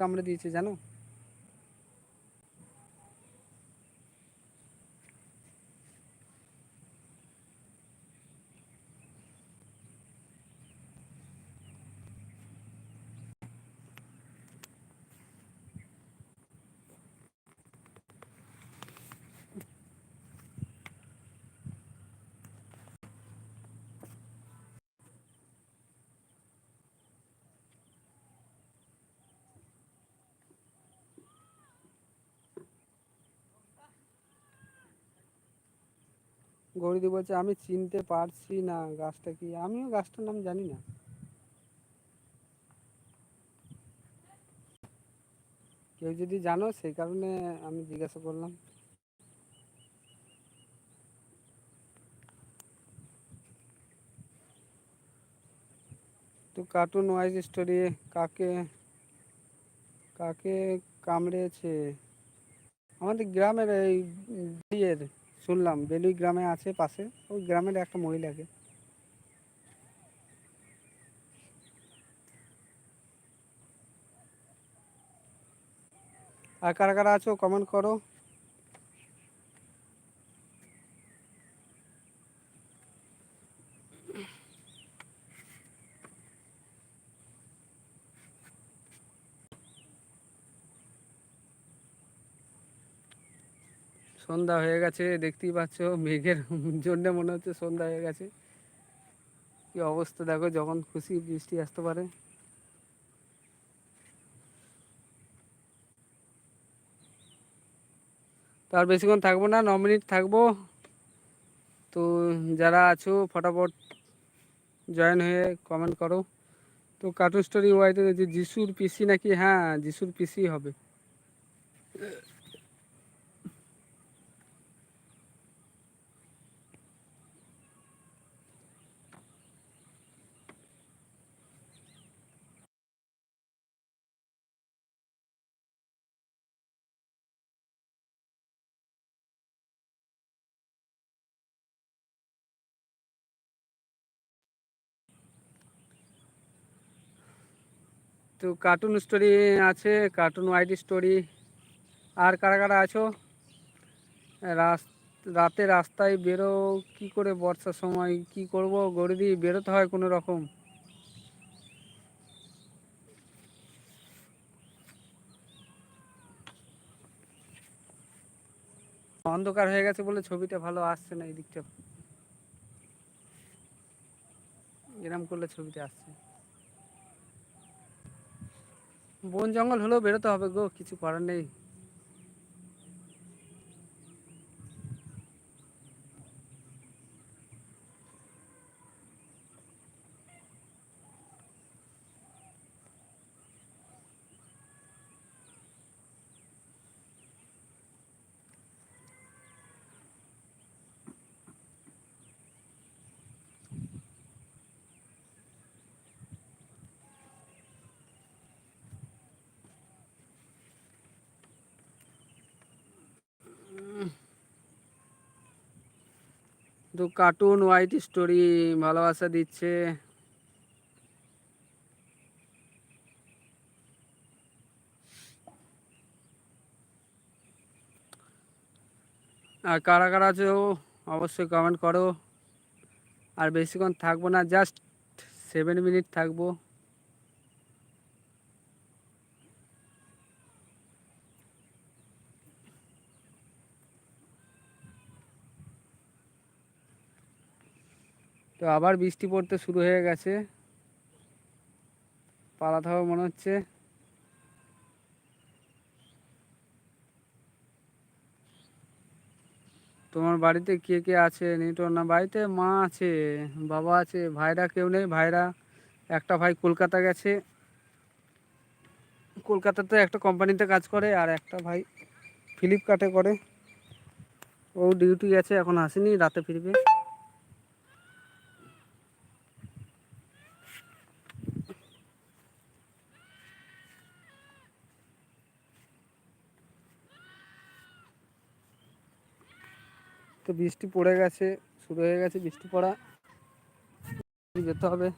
কামড়ে দিয়েছে জানো? গৌরীদি বলছে, আমি চিনতে পারছি না গাছটা কি? আমিও গাছটার নাম জানি না। কেউ যদি জানো, সেই কারণে আমি জিজ্ঞাসা করলাম। তো কার্টুন ওয়াইজ স্টোরি কাকে কাকে কামড়েছে? আমাদের গ্রামের এই ইয়ের শুনলাম, বেলুই গ্রামে আছে পাশে, ওই গ্রামের একটা মহিলাকে। আর কারা কারা আছো কমেন্ট করো। সন্ধ্যা হয়ে গেছে, দেখতেই পাচ্ছ মেঘের জন্য মনে হচ্ছে সন্ধ্যা হয়ে গেছে। কি অবস্থা দেখো, যখন খুশি বৃষ্টি আসতে পারে। তার বেশিক্ষণ থাকব না, ন মিনিট থাকব। তো যারা আছো, ফটাফট জয়েন হয়ে কমেন্ট করো। তো কার্টুন স্টোরি ওয়াইতে যে যিশুর পিসি নাকি হ্যাঁ যিশুর পিসি হবে। তো কার্টুন স্টোরি আছে কার্টুন হোয়াইট স্টোরি আর কারা কারা আছো? রাতে রাস্তায় বেরো, কি করে বর্ষার সময় কি করব? গরিদি বেরোতে হয় কোনো রকম। অন্ধকার হয়ে গেছে বলে ছবিটা ভালো আসছে না, এই দিকটা। এরম করলে ছবিটা আসছে। বন জঙ্গল হলেও বেরোতে হবে গো কিছু করার নেই। তো কার্টুন হোয়াইট স্টোরি ভালোবাসা দিচ্ছে। আর কারা কারা আছে অবশ্যই কমেন্ট করো। আর বেশিক্ষণ থাকব না জাস্ট সেভেন মিনিট থাকব। তো আবার বৃষ্টি পড়তে শুরু হয়ে গেছে। পালাতে হবে মনে হচ্ছে। তোমার বাড়িতে কে কে আছে? নিউটন না, বাড়িতে মা আছে, বাবা আছে, ভাইরা কেউ নেই। ভাইরা, একটা ভাই কলকাতা গেছে। কলকাতাতে একটা কোম্পানিতে কাজ করে আর একটা ভাই ফ্লিপকার্টে করে। ও ডিউটি গেছে এখন আসেনি, রাতে ফিরবে। তো বৃষ্টি পড়ে গেছে শুরু হয়ে গেছে বৃষ্টি পড়া। যেতে হবে।